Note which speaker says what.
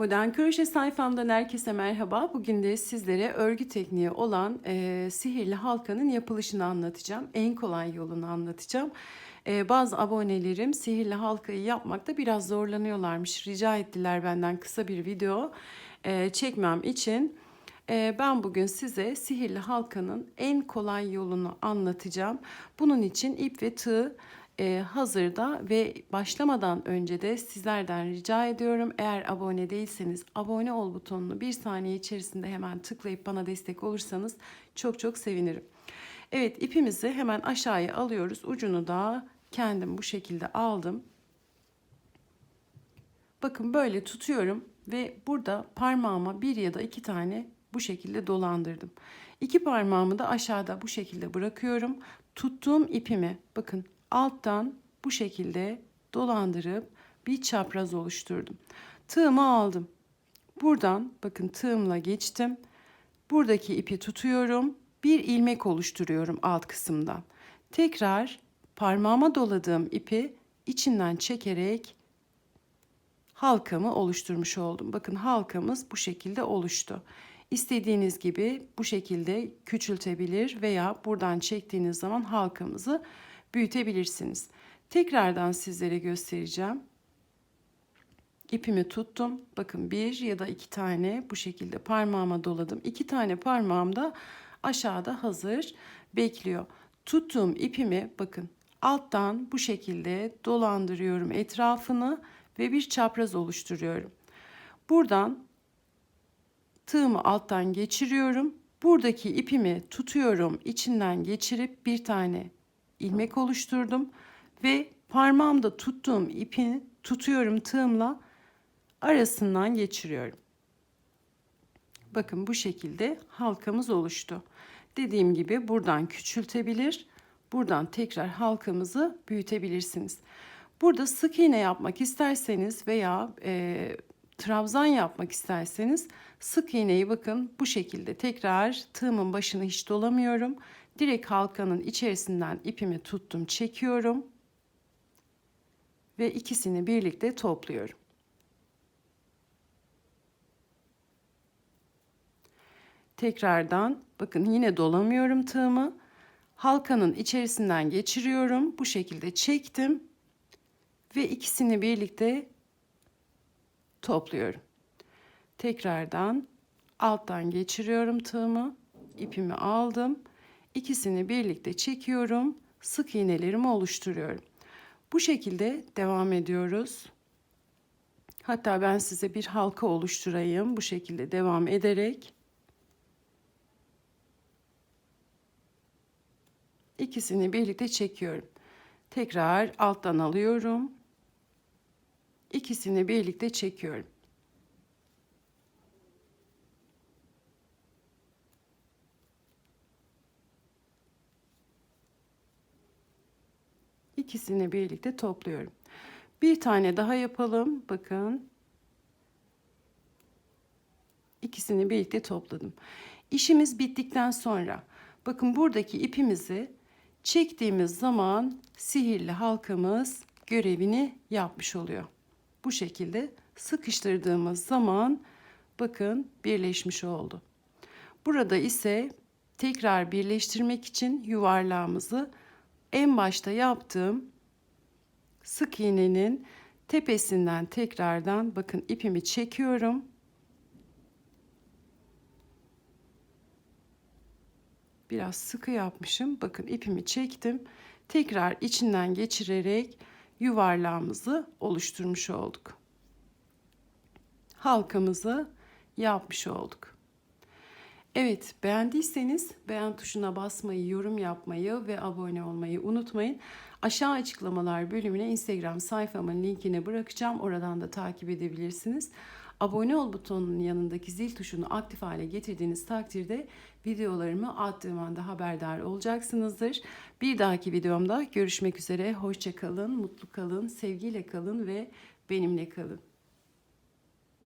Speaker 1: Modern Kroşe sayfamdan herkese merhaba. Bugün de sizlere örgü tekniği olan e, sihirli halkanın yapılışını anlatacağım. En kolay yolunu anlatacağım. E, bazı abonelerim sihirli halkayı yapmakta biraz zorlanıyorlarmış. Rica ettiler benden kısa bir video e, çekmem için. E, ben bugün size sihirli halkanın en kolay yolunu anlatacağım. Bunun için ip ve tığ e, hazırda ve başlamadan önce de sizlerden rica ediyorum. Eğer abone değilseniz abone ol butonunu bir saniye içerisinde hemen tıklayıp bana destek olursanız çok çok sevinirim. Evet ipimizi hemen aşağıya alıyoruz. Ucunu da kendim bu şekilde aldım. Bakın böyle tutuyorum ve burada parmağıma bir ya da iki tane bu şekilde dolandırdım. İki parmağımı da aşağıda bu şekilde bırakıyorum. Tuttuğum ipimi bakın alttan bu şekilde dolandırıp bir çapraz oluşturdum. Tığımı aldım. Buradan bakın tığımla geçtim. Buradaki ipi tutuyorum. Bir ilmek oluşturuyorum alt kısımdan. Tekrar parmağıma doladığım ipi içinden çekerek halkamı oluşturmuş oldum. Bakın halkamız bu şekilde oluştu. İstediğiniz gibi bu şekilde küçültebilir veya buradan çektiğiniz zaman halkamızı büyütebilirsiniz. Tekrardan sizlere göstereceğim. İpimi tuttum. Bakın bir ya da iki tane bu şekilde parmağıma doladım. İki tane parmağım da aşağıda hazır bekliyor. Tuttuğum ipimi bakın alttan bu şekilde dolandırıyorum etrafını ve bir çapraz oluşturuyorum. Buradan tığımı alttan geçiriyorum. Buradaki ipimi tutuyorum. içinden geçirip bir tane ilmek oluşturdum ve parmağımda tuttuğum ipini tutuyorum tığımla arasından geçiriyorum. Bakın bu şekilde halkamız oluştu. Dediğim gibi buradan küçültebilir, buradan tekrar halkamızı büyütebilirsiniz. Burada sık iğne yapmak isterseniz veya e, trabzan yapmak isterseniz sık iğneyi bakın bu şekilde tekrar tığımın başını hiç dolamıyorum. Direkt halkanın içerisinden ipimi tuttum, çekiyorum ve ikisini birlikte topluyorum. Tekrardan bakın yine dolamıyorum tığımı. Halkanın içerisinden geçiriyorum. Bu şekilde çektim ve ikisini birlikte topluyorum. Tekrardan alttan geçiriyorum tığımı. ipimi aldım İkisini birlikte çekiyorum. Sık iğnelerimi oluşturuyorum. Bu şekilde devam ediyoruz. Hatta ben size bir halka oluşturayım bu şekilde devam ederek. İkisini birlikte çekiyorum. Tekrar alttan alıyorum. İkisini birlikte çekiyorum. İkisini birlikte topluyorum. Bir tane daha yapalım. Bakın. İkisini birlikte topladım. İşimiz bittikten sonra bakın buradaki ipimizi çektiğimiz zaman sihirli halkamız görevini yapmış oluyor. Bu şekilde sıkıştırdığımız zaman bakın birleşmiş oldu. Burada ise tekrar birleştirmek için yuvarlağımızı en başta yaptığım sık iğnenin tepesinden tekrardan bakın ipimi çekiyorum. Biraz sıkı yapmışım. Bakın ipimi çektim. Tekrar içinden geçirerek yuvarlağımızı oluşturmuş olduk. Halkamızı yapmış olduk. Evet, beğendiyseniz beğen tuşuna basmayı, yorum yapmayı ve abone olmayı unutmayın. Aşağı açıklamalar bölümüne Instagram sayfamın linkini bırakacağım. Oradan da takip edebilirsiniz. Abone ol butonunun yanındaki zil tuşunu aktif hale getirdiğiniz takdirde videolarımı attığım anda haberdar olacaksınızdır. Bir dahaki videomda görüşmek üzere. Hoşça kalın, mutlu kalın, sevgiyle kalın ve benimle kalın.